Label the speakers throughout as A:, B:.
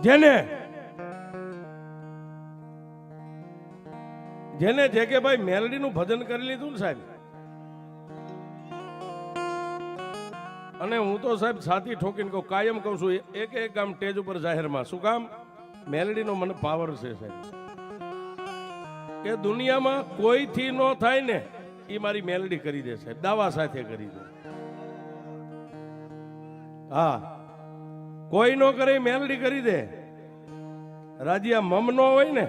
A: જેને જેને જે કે ભાઈ મેલડીનું ભજન કરી લીધું ને સાહેબ. અને હું તો સાહેબ છાતી ઠોકીને કહું, કાયમ કહું છું, એક એક ગામ સ્ટેજ ઉપર જાહેરમાં. શું કામ? મેલડીનો મને પાવર છે સાહેબ. કે દુનિયામાં કોઈથી ન થાય ને એ મારી મેલડી કરી દે સાહેબ. દાવા સાથે કરી દે. હા. કોઈ નો કરે, મેલડી કરી દે. રાજીયા મમ નો હોય ને.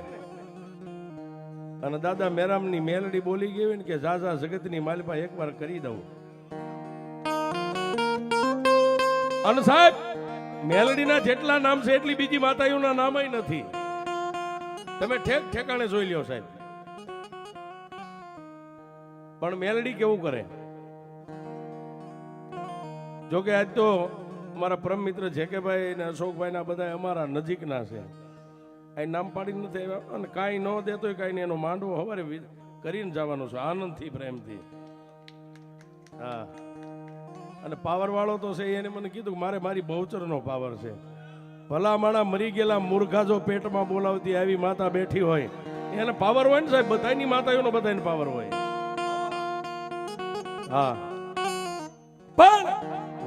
A: અને દાદા મેરામની મેલડી બોલી ગઈ ને કે ઝાઝા જગતની માલિપા એકવાર કરી દઉં. અને સાહેબ, મેલડીના જેટલા નામ છે, એટલી બીજી માતાઓના નામ નથી. તમે ઠેક ઠેકાણે જોઈ લ્યો સાહેબ. પણ મેલડી કેવું કરે? જોકે આજ તો મારા પરમ મિત્ર જે કે ભાઈ ને અશોકભાઈ ના બધા અમારા નજીકના છે. એ નામ પાડી નથી આવ્યા અને કાંઈ ન દેતો કાંઈ નહીં, એનો માંડવો હવારે કરીને જવાનો છે, આનંદથી, પ્રેમથી. હા. અને પાવર વાળો તો છે એને મને કીધું મારે મારી બહુચરનો પાવર છે. ભલા માણા મરી ગયેલા મૂર્ખા જો પેટમાં બોલાવતી આવી માતા બેઠી હોય, એને પાવર હોય ને સાહેબ બધાની માતાઓનો બધાને પાવર હોય. હા. પણ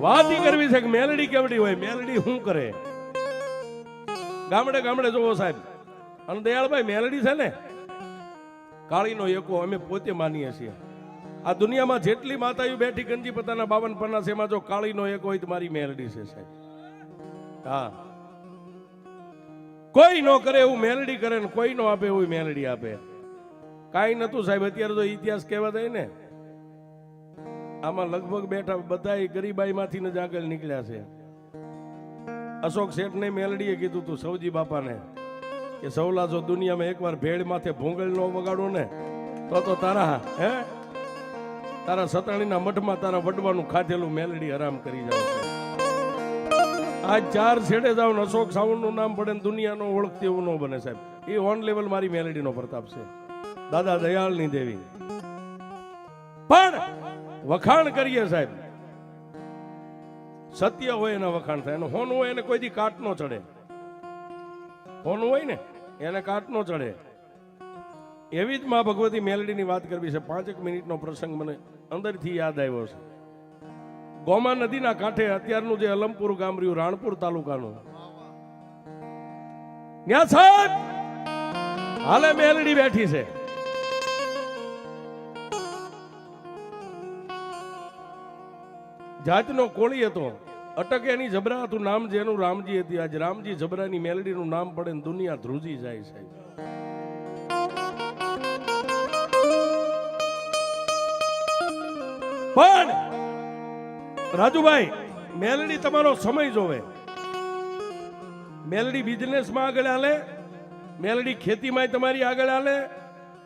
A: વાત ઈ કરવી છે કે મેલડી કેવડી હોય? મેલડી શું કરે? ગામડે ગામડે જોવો સાહેબ અને દયાળભાઈ મેલડી છે ને, કાળીનો એકો અમે પોતે માનીએ છીએ. આ દુનિયામાં જેટલી માતાઓ બેઠી ગંજી પોતાના બાવન પરના છે, એમાં જો કાળીનો એક હોય તો મારી મેલડી છે સાહેબ. હા. કોઈ નો કરે એવું મેલડી કરે ને કોઈ નો આપે એવું મેલડી આપે. કાંઈ નતું સાહેબ, અત્યારે તો ઇતિહાસ કહેવા જાય ને આમાં લગભગ બેઠા બધા ગરીબાઈમાંથી જ આગળ નીકળ્યા છે. અશોક શેઠને મેલડીએ કીધું તું સૌજી બાપાને કે સૌલા જો દુનિયામાં એકવાર ભેળ માથે ભોંગળ નો વગાડો ને, તો તો તારા, હે? તારા સતાણીના મઠમાં તારા વડવાનું ખાધેલું મેલડી આરામ કરી જાવ આ ચાર છેડે જાવ ને અશોક સાવણનું નામ પડે ને દુનિયાનો ઓળખતી એવું ન બને સાહેબ. એ ઓન લેવલ મારી મેલડીનો પ્રતાપ છે. દાદા દયાળની દેવી. પણ વખાણ કરીએ સાહેબ. સત્ય હોય એના વખાણ થાય. અને હોનું હોય એને કોઈ દી કાટ નો ચડે. હોનું હોય ને, એને કાટ નો ચડે. એવી જ મા ભગવતી મેલડીની વાત કરવી છે. પાંચેક મિનિટનો પ્રસંગ મને અંદરથી યાદ આવ્યો છે. ગોમા નદીના કાંઠે અત્યારનું જે અલમપુર ગામ રહ્યું, રાણપુર તાલુકાનું. ત્યાં સાહેબ, હાલે મેલડી બેઠી છે. જાતનો કોળી હતો. અટકે એની જબરા હતું. નામ જેનું રામજી હતી. આજ રામજી જબરાની મેલડીનું નામ પડે ને દુનિયા ધ્રુજી જાય સાહેબ. પણ રાજુભાઈ, મેલડી તમારો સમય જોવે. મેલડી બિઝનેસમાં આગળ હાલે. મેલડી ખેતીમાં તમારી આગળ હાલે.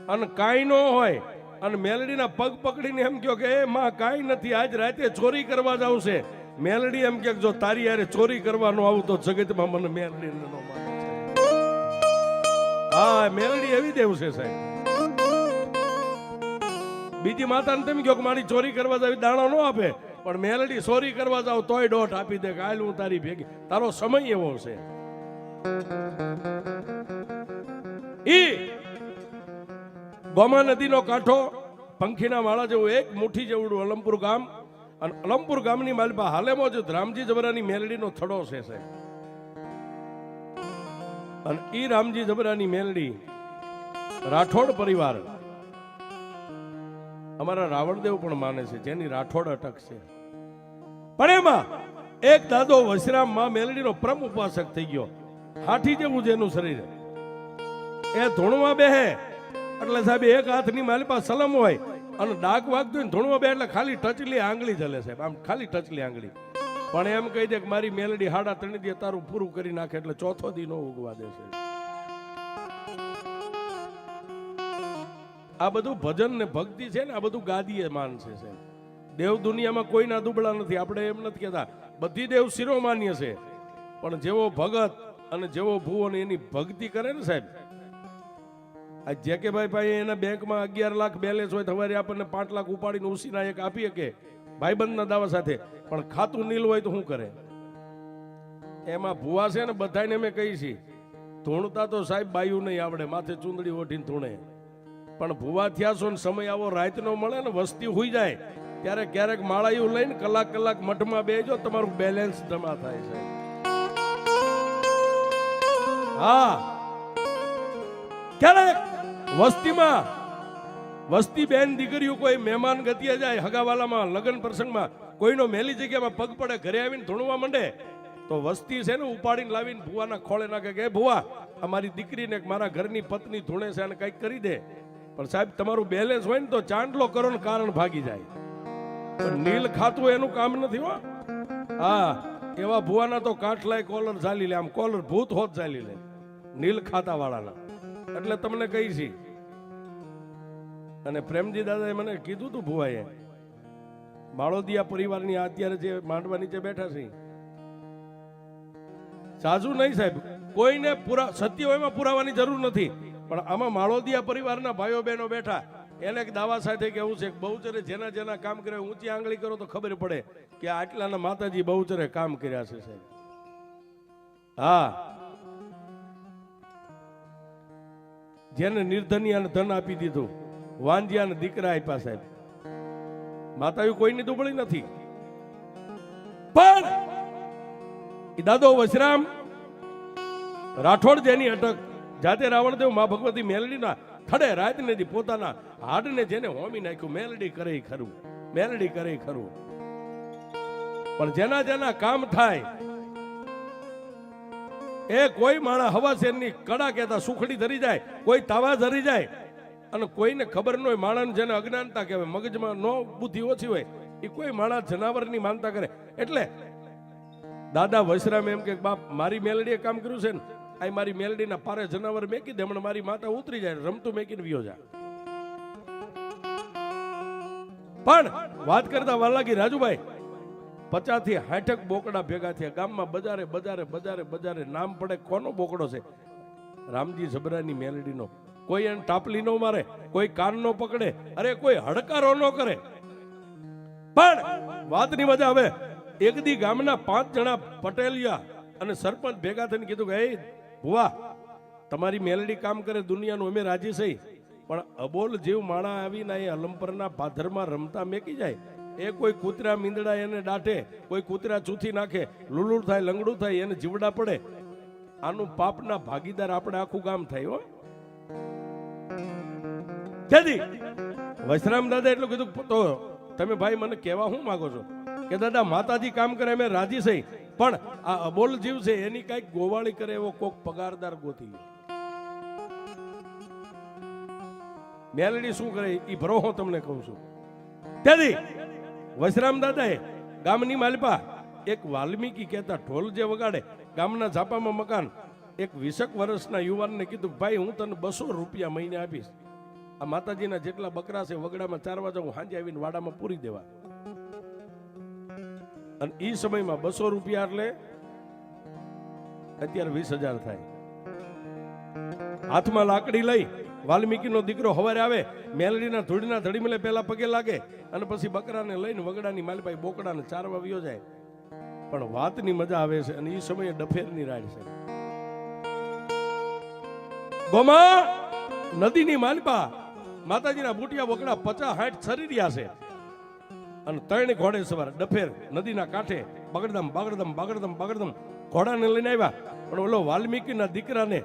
A: અને કાંઈ ન હોય અને મેલડીના પગ પકડીને એમ કહો કે, એ માં, કાંઈ નથી, આજ રાતે ચોરી કરવા જાવ છે. મેલડી એમ કે, જો તારી યારે ચોરી કરવાનું આવું તો જગતમાં મને મેલડી ન હા, મેલડી એવી દેવ છે સાહેબ. બીજી માતાને તેમ કહો કે, મારી ચોરી કરવા જાવ, દાણા ન આપે. પણ મેલડી ચોરી કરવા જાવ તોય દોઢ આપી દે કે, હાલ હું તારી ભેગી. તારો સમય એવો છે. ઈ ગોમા નદીનો કાંઠો પંખીના માળા જેવું એક મુઠ્ઠી જેવડું અલમપુર ગામ. અને અલમપુર ગામની માલિપા હાલેમાં જ રામજી જબરાની મેલડીનો થડો છે સાહેબ. અને ઈ રામજી જબરાની મેલડી રાઠોડ પરિવાર. અમારા રાવણદેવ પણ માને છે, જેની રાઠોડ અટક છે. પણ એમાં એક દાદો વશરામમાં મેલડીનો પ્રમ ઉપાસક થઈ ગયો. હાથી જેવું જેનું શરીર. એ ધૂણવા બેહે એટલે સાહેબ, એક હાથની મારી પાસે સલમ હોય અને ડાક વાગતું હોય ધૂણવા બે એટલે ખાલી ટચલી આંગળી ચલે સાહેબ. આમ ખાલી ટચલી આંગળી. પણ એમ કહી દે કે મારી મેલડી હાડા ત્રણ દી તારું પૂરું કરી નાખે એટલે ચોથો દી નો ઉગવા દેશે આ બધું ભજન ને ભક્તિ છે ને, આ બધું ગાદીએ માન છે દેવ દુનિયામાં કોઈના દુબળા નથી. આપણે એમ નથી કહેતા. બધી દેવ શિરોમાન્ય છે. પણ જેવો ભગત અને જેવો ભુવન એની ભક્તિ કરે ને સાહેબ આ જે કે ભાઈ ભાઈ એના બેંકમાં અગિયાર લાખ બેલેન્સ હોય તમારે આપણને પાંચ લાખ ઉપાડીને ઉસીના એક આપી શકે ભાઈબંધના દાવા સાથે. પણ ખાતું નીલ હોય તો શું કરે? એમાં ભૂવા છે ને બધાને મેં કહી છે, ધૂણતા તો સાહેબ બાયું નહીં આવડે, માથે ચૂંદડી ઓઢીને ધૂણે. પણ ભૂવા થયા છો ને સમય આવો રાતનો મળે ને વસ્તી હોઈ જાય, ત્યારે ક્યારેક માળાયું લઈને કલાક કલાક મઠમાં બેજો, તમારું બેલેન્સ જમા થાય છે. હા. ક્યારેક વસ્તીમાં વસ્તી બેન દીકરીઓ કોઈ મહેમાન ગતિએ જાય હગાવાલામાં, લગ્ન પ્રસંગમાં, કોઈનો મેલી જગ્યામાં પગ પડે, ઘરે આવીને ધૂણવા માંડે, તો વસ્તી છે ને ઉપાડીને લાવીને ભુવાના ખોળે નાખે કે ભુવા, અમારી દીકરીને મારા ઘરની પત્ની ધૂણે છે અને કંઈક કરી દે. પણ સાહેબ, તમારું બેલેન્સ હોય ને તો ચાંદલો કરો ને કારણ ભાગી જાય. પણ નીલ ખાતું એનું કામ નથી હો. હા, એવા ભુવાના તો કાંઠલાય કોલર ચાલી લે, આમ કોલર ભૂત હોત ચાલી લે. નીલ ખાતા વાળાના એટલે તમને કહી છી. અને પ્રેમજી દાદાએ મને કીધું તું ભુવાએ માળોદિયા પરિવારની અત્યારે જે માંડવા નીચે બેઠા છે, સાજુ નહીં સાહેબ, કોઈને પુરા, સત્ય હોય પુરાવાની જરૂર નથી, પણ આમાં માળોદિયા પરિવારના ભાઈઓ બહેનો બેઠા, એને એક દાવા સાથે કેવું છે બહુચરે જેના જેના કામ કરે ઊંચી આંગળી કરો તો ખબર પડે કે આટલાના માતાજી બહુચરે કામ કર્યા છે સાહેબ. હા. જેને નિર્ધનિયાને ધન આપી દીધું વાંજિયાને દીકરા આપ્યા સાહેબ. માતાઓ કોઈની દુબળી નથી. પણ એ દાદો વશરામ, રાઠોડ જેની અટક, જાતે રાવણદેવ મા ભગવતી મેલડીના ખડે રાત દી પોતાના હાડને જેને હોમી નાખ્યું, મેલડી કરે ખરું, મેલડી કરે ખરું. પણ જેના જેના કામ થાય એ કોઈ માણા હવા શેરની કડા કહેતા સુખડી ધરી જાય, કોઈ તાવા ધરી જાય, અને કોઈને ખબર ન હોય માણસ જેને અજ્ઞાનતા કહેવાય, મગજમાં નો બુદ્ધિ ઓછી હોય એ કોઈ માણસ જનાવરની માનતા કરે. એટલે દાદા વૈશ્રામ એમ કે, બાપ, મારી મેલડીએ કામ કર્યું છે ને આ મારી મેલડીના પારે જનાવર મેકી દે હમણાં મારી માતા ઉતરી જાય, રમતું મેકીને વિયો જાય પણ વાત કરતા વાલાગી રાજુભાઈ પચાસથી હાઠક બોકડા ભેગા થયા. ગામમાં બજારે બજારે બજારે બજારે નામ પડે કોનો બોકડો છે? રામજી જબરાની મેલડીનો. કોઈ એને ટાપલી નો મારે, કોઈ કાન નો પકડે, અરે કોઈ હડકારો નો કરે. પણ વાતની મજા હવે એક દી ગામના પાંચ જણા પટેલિયા અને સરપંચ ભેગા થઈને કીધું કે, "એ ભુવા, તમારી મેલડી કામ કરે, દુનિયાનું અમે રાજી થઈ પણ અબોલ જીવ માણા આવીને એ અલંપરના પાથરમાં રમતા મેકી જાય. એ કોઈ કૂતરા મીંદડા એને દાટે કોઈ કૂતરા ચૂથી નાખે, લુલુડ થાય, લંગડું થાય, એને જીવડા પડે. આનું પાપના ભાગીદાર આપણે આખું ગામ થાય, હો. વૈશ્રામ દાદા એટલું કીધું, તો તમે ભાઈ મને કહેવા શું માંગો છો? કે દાદા, માતાજી કામ કરે, મેં રાજી થઈ પણ આ અબોલ જીવ છે, એની કંઈક ગોવાળી કરે એવો કોક પગારદાર લો. મેલડી શું કરે? એ ભરો હું તમને કહું છું. તેથી વૈશ્રામ દાદાએ ગામની માલિપા એક વાલ્મીકી કહેતા ઢોલ જે વગાડે, ગામના ઝાપામાં મકાન, એક વીસક વર્ષના યુવાનને કીધું, ભાઈ, હું તને બસો રૂપિયા મહિને આપીશ. આ માતાજીના જેટલા બકરા છે, વગડામાં ચારવા જાઉં સાંજે આવીને વાડામાં પૂરી દેવા. અને એ સમયમાં બસો રૂપિયા એટલે અત્યારે વીસ હજાર થાય. હાથમાં લાકડી લઈ વાલ્મીકીનો દીકરો હવારે આવે, મેલડીના ધૂળના ધડીમલે પહેલા પગે લાગે અને પછી બકરાને લઈને વગડાની માલભાઈ બોકડાને ચારવા વ્યો જાય. પણ વાતની મજા આવે છે અને એ સમયે ડફેરની રાડ છે. ગોમા નદીની માલપા, માતાજીના બુટિયા બોકડા પચાસ હાઠ છરી રહ્યા છે. અને ત્રણ ઘોડે સવાર ડફેર નદીના કાંઠે બગડદમ બગડદમ બગડદમ બગડદમ ઘોડાને લઈને આવ્યા. પણ ઓલો વાલ્મીકીના દીકરાને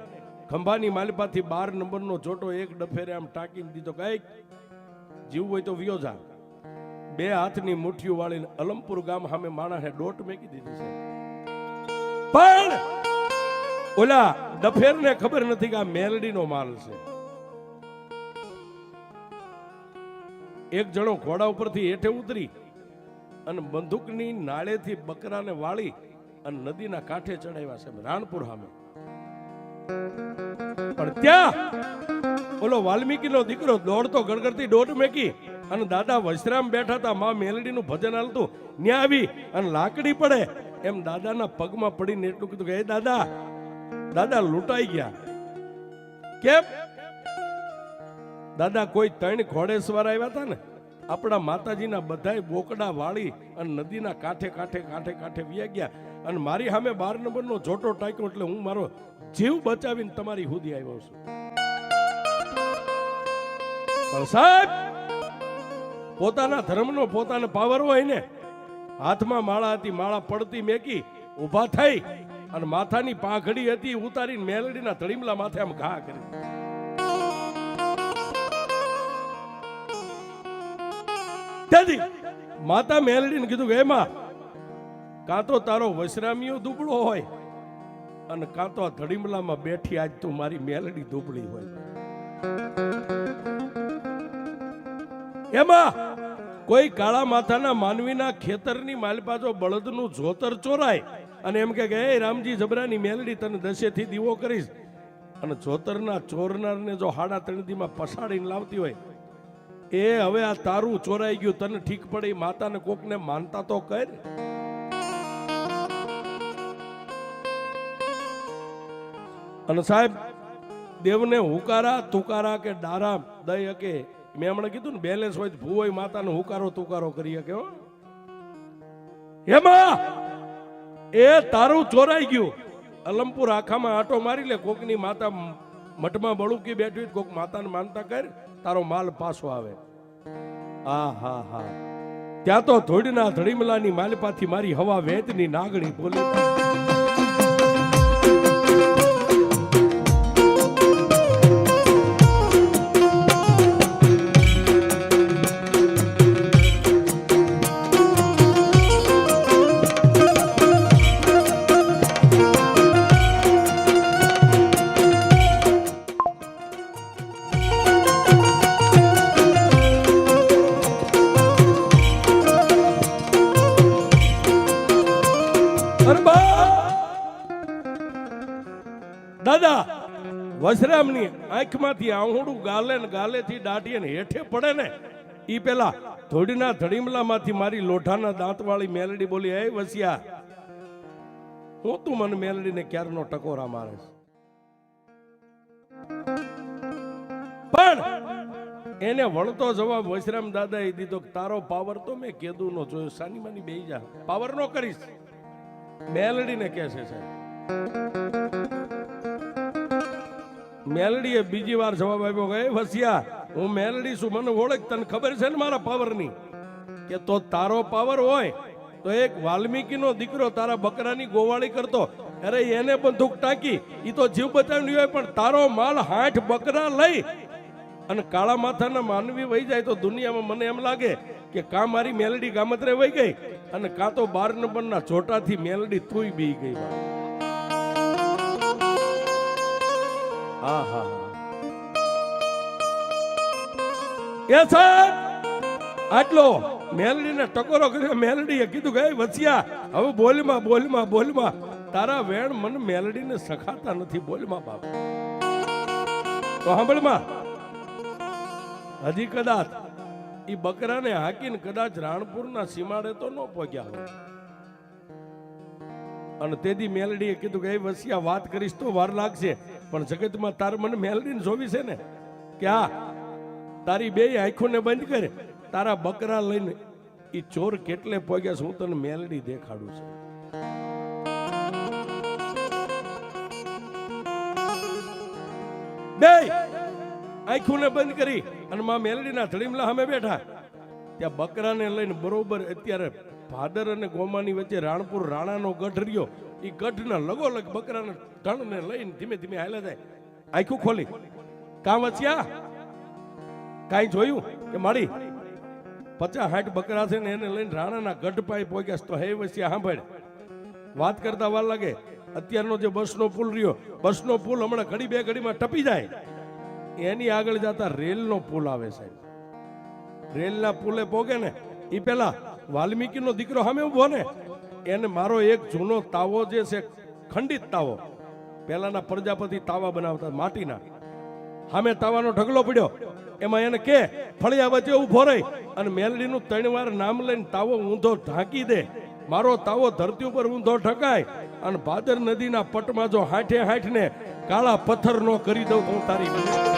A: ખંભાની માલિપાથી બાર નંબરનો જોટો એક ડફેરે આમ ટાંકીને દીધો કંઈક જીવ હોય તો વિયો બે હાથની મુઠ્ઠીઓ વાળીને અલમપુર ગામ સામે માણસે ડોટ મેકી દીધી છે. પણ ઓલા ડફેરને ખબર નથી કે આ મેલડીનો માલ છે. એક જણો ઘોડા ઉપરથી હેઠે ઉતરી અને બંદૂકની નાળેથી બકરાને વાળી અને નદીના કાંઠે ચડાવ્યા છે રાણપુર સામે. પણ ત્યાં ઓલો વાલ્મીકીનો દીકરો દોડતો ગડગડતી દોટ મેકી અને દાદા વૈશ્રામ બેઠા હતા, માં મેલડીનું ભજન હાલતું. ન્યા આવી અને લાકડી પડે એમ દાદાના પગમાં પડીને એટલું કીધું કે "હે દાદા દાદા લૂંટાઈ ગયા. કેમ? દાદા કોઈ ત્રણ ઘોડેસવાર આવ્યા હતા ને? આપણા માતાજીના બધાય બોકડા વાળી અને નદીના કાંઠે કાંઠે કાંઠે કાંઠે વ્યા ગયા. અને મારી સામે બાર નંબરનો જોટો ટાંક્યો એટલે હું મારો જીવ બચાવીને તમારી સુધી આવ્યો છું. પણ સાહેબ, પોતાના ધર્મનો પોતાનો પાવર હોય ને, હાથમાં માળા હતી, માળા પડતી મેકી, ઊભા થઈ અને માથાની પાંખડી હતી, ઉતારીને મેલડીના ધડીમલા માથે આમ ઘા કરી. તેથી માતા મેલડીને કીધું કે એમાં કાં તો તારો વસરામીઓ દુબળો હોય અને કાં તો આ ધડીમલામાં બેઠી આજ તું મારી મેલડી દુબળી હોય. એમાં કોઈ કાળા માથાના માનવીના ખેતરની માલપાજો બળદનું જોતર ચોરાય અને એમ કે હે રામજી જબરાની મેલડી તને દશેથી દીવો કરીશ. અને જોતરના ચોરનારને જો હાડા તણદીમાં પસાડીને લાવતી હોય, એ હવે આ તારું ચોરાઈ ગયું, તને ઠીક પડે માતાને કોકને માનતા તો કર. અને સાહેબ, દેવને હુકારા, તુકારા કે ડારા દઈ શકે મેં હમણાં કીધું ને બેલેન્સ હોય ભૂ હોય, માતાનો હુકારો, તુકારો કરી શકે હો. એમાં એ તારું ચોરાઈ ગયું. અલમપુર આખામાં આટો મારી લે, કોકની માતા મઠમાં બળુકી બેઠી કોક માતાને માનતા કર, તારો માલ પાછો આવે. આ હા હા. ત્યાં તો ધોડીના ધડીમલાની માલપાથી મારી હવા વેદની નાગણી બોલી આંખમાંથી આહુડું ગાલે ને ગાલેથી દાટીએ ને હેઠે પડે ને, ઈ પેલા ધોડીના ધડીમલામાંથી મારી લોઢાના દાંતવાળી મેલડી બોલી એ વસિયા, હું તું મને મેલડીને ક્યારનો ટકોરા મારે પણ એને વળતો જવાબ વસરામ દાદાએ દીધો તારો પાવર તો મેં કેદુ નો જોયો, સાની માની બે જા, પાવર નો કરીશ. મેલડીને કહે છે સાહેબ મેલડીએ બીજી વાર જવાબ આપ્યો કે, "એ વસિયા, હું મેલડી છું, મને ઓળખ, તને ખબર છે ને મારા પાવરની? કે તો તારો પાવર હોય, તો એક વાલ્મીકીનો દીકરો તારા બકરાની ગોવાળી કરતો. અરે એને પણ દુઃખ ટાંકી એ તો જીવ બચાવી હોય, પણ તારો માલ હાઠ બકરા લઈ અને કાળા માથાના માનવી વહી જાય, તો દુનિયામાં મને એમ લાગે કે કા મારી મેલડી ગામત્રે વહી ગઈ અને કાં તો બાર નંબરના ચોટાથી મેલડી તુંય બી ગઈ. હા હા એ ટકોરો કર્યો, મેલડીએ કીધું ગઈ "એ વસિયા, હવે બોલમાં બોલમાં બોલમાં, તારા વેણ મને મેલડીને સખાતા નથી, બોલમાં બાપ. તો સાંભળમાં? હજી કદાચ એ બકરાને હાકીને કદાચ રાણપુરના સીમાડે તો ન પહોંચ્યા હોય. અને તેથી મેલડીએ કીધું કે, એ વસિયા, વાત કરીશ તો વાર લાગશે. પણ જગતમાં તાર મને મેલડીને જોવી છે ને કે આ તારી બે આંખોને બંધ કરે, તારા બકરા લઈને એ ચોર કેટલે પોગ્યા હું તને મેલડી દેખાડું છું. બે આંખોને બંધ કરી અને માં મેલડીના ધડીમલા સામે બેઠા. ત્યાં બકરાને લઈને બરોબર અત્યારે ભાદર અને ગોમાની વચ્ચે રાણપુર રાણાનો ગઢ રહ્યો. એ ગઢના લગોલગ બકરાના ધણને લઈને ધીમે ધીમે હાલે જાય. આખું ખોલી. કામ વચ્યા? કાંઈ જોયું? કે મારી? પચાસ હાઠ બકરા છે ને એને લઈને રાણાના ગઢ પાઈ પહોંચ્યા તો હે વસ્યા સાંભળ વાત કરતા વાર લાગે. અત્યારનો જે બસનો પુલ રહ્યો, બસનો પુલ હમણાં ઘડી બે ઘડીમાં ટપી જાય. એની આગળ જતા રેલનો પુલ આવે સાહેબ. રેલના પુલે પોગે ને એ પેલા વાલ્મીકીનો દીકરો સામે ઊભો ને એને મારો એક જૂનો તાવો જે છે, ખંડિત તાવો. પેલાના પ્રજાપતિ તાવા બનાવતા, માટીના. સામે તાવાનો ઢગલો પડ્યો. એમાં એને કે, ફળિયા વચ્ચે ઊભો રહી અને મેલડીનું ત્રણ વાર નામ લઈને તાવો ઊંધો ઢાંકી દે. મારો તાવો ધરતી ઉપર ઊંધો ઢકાય અને ભાદર નદીના પટમાં જો હાઠે હાઠને કાળા પથ્થર નો કરી દઉં હું તારી